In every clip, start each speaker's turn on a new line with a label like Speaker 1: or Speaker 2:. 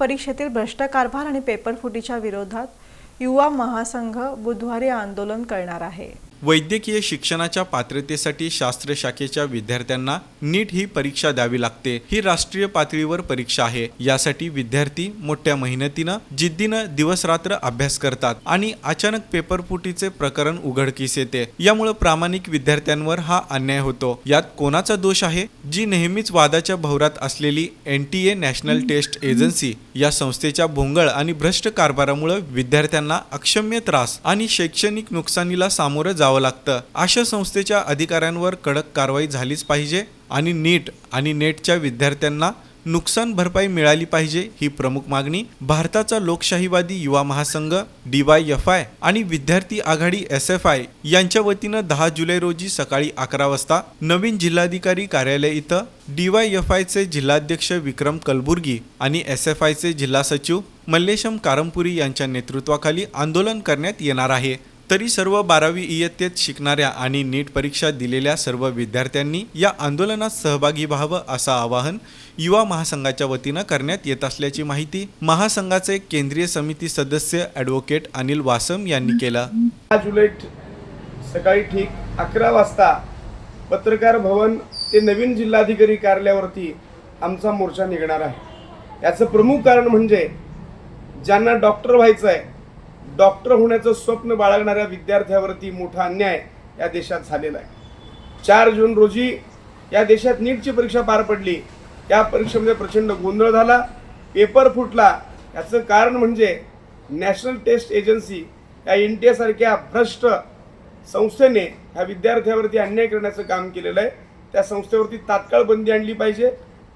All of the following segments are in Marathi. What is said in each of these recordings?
Speaker 1: परीक्षेतील भ्रष्ट कारभार आणि पेपरफुटीच्या विरोधात युवा महासंघ बुधवारी आंदोलन करणार आहे.
Speaker 2: वैद्यकीय शिक्षणाच्या पात्रतेसाठी शास्त्र शाखेच्या विद्यार्थ्यांना नीट ही परीक्षा द्यावी लागते. ही राष्ट्रीय पातळीवर परीक्षा आहे. यासाठी विद्यार्थी मोठ्या मेहनतीनं जिद्दीनं दिवसरात्र अभ्यास करतात आणि अचानक पेपरफुटीचे प्रकरण उघडकीस येते. यामुळे प्रामाणिक विद्यार्थ्यांवर हा अन्याय होतो. यात कोणाचा दोष आहे? जी नेहमीच वादाच्या भोवरात असलेली N T A national test agency या संस्थेच्या भोंगळ आणि भ्रष्ट कारभारामुळे विद्यार्थ्यांना अक्षम्य त्रास आणि शैक्षणिक नुकसानीला सामोरं जावं लागतं. अशा संस्थेच्या अधिकाऱ्यांवर कडक कारवाई झालीच पाहिजे आणि नीट आणि नेटच्या विद्यार्थ्यांना नुकसान भरपाई मिळाली पाहिजे ही प्रमुख मागणी भारताचा लोकशाहीवादी युवा महासंघ डीवाय एफ आय आणि विद्यार्थी आघाडी एस एफ आय यांच्या वतीनं दहा जुलै रोजी सकाळी अकरा वाजता नवीन जिल्हाधिकारी कार्यालय इथं डीवाय एफ आयचे जिल्हाध्यक्ष विक्रम कलबुर्गी आणि एस एफ आयचे जिल्हा सचिव मल्लेशम कारमपुरी यांच्या नेतृत्वाखाली आंदोलन करण्यात येणार आहे. तरी सर्व बारावी इयत्तेत शिकणाऱ्या आणि नीट परीक्षा दिलेल्या सर्व विद्यार्थ्यांनी या आंदोलनात सहभागी व्हावं असं आवाहन युवा महासंघाच्या वतीनं करण्यात येत असल्याची माहिती महासंघाचे केंद्रीय समिती सदस्य ॲडव्होकेट अनिल वासम यांनी केलं.
Speaker 3: दहा जुलै सकाळी ठीक अकरा वाजता पत्रकार भवन ते नवीन जिल्हाधिकारी कार्यालयावरती आमचा मोर्चा निघणार आहे. याचं प्रमुख कारण म्हणजे ज्यांना डॉक्टर व्हायचं आहे डॉक्टर होण्याचं स्वप्न बाळगणाऱ्या विद्यार्थ्यावरती मोठा अन्याय या देशात झालेला आहे. चार जून रोजी या देशात नीटची परीक्षा पार पडली. या परीक्षेमध्ये प्रचंड गोंधळ झाला. पेपर फुटला. याचं कारण म्हणजे नॅशनल टेस्ट एजन्सी या एन टी एसारख्या भ्रष्ट संस्थेने ह्या विद्यार्थ्यावरती अन्याय करण्याचं काम केलेलं आहे. त्या संस्थेवरती तात्काळ बंदी आणली पाहिजे.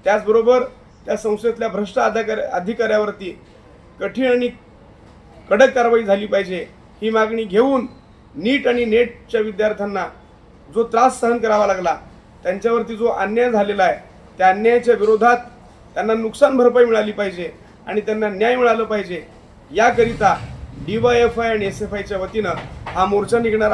Speaker 3: त्याचबरोबर त्या संस्थेतल्या भ्रष्ट अधिकार अधिकाऱ्यावरती कठीण आणि कडक कारवाई झाली पाहिजे. ही मागणी घेऊन नीट आणि नेटच्या विद्यार्थ्यांना जो त्रास सहन करावा लागला त्यांच्यावरती जो अन्याय झालेला आहे त्या अन्यायाच्या विरोधात त्यांना नुकसान भरपाई मिळाली पाहिजे आणि त्यांना न्याय मिळालं पाहिजे. याकरिता डी वाय एफ आय आणि एस एफ आयच्या वतीनं हा मोर्चा निघणार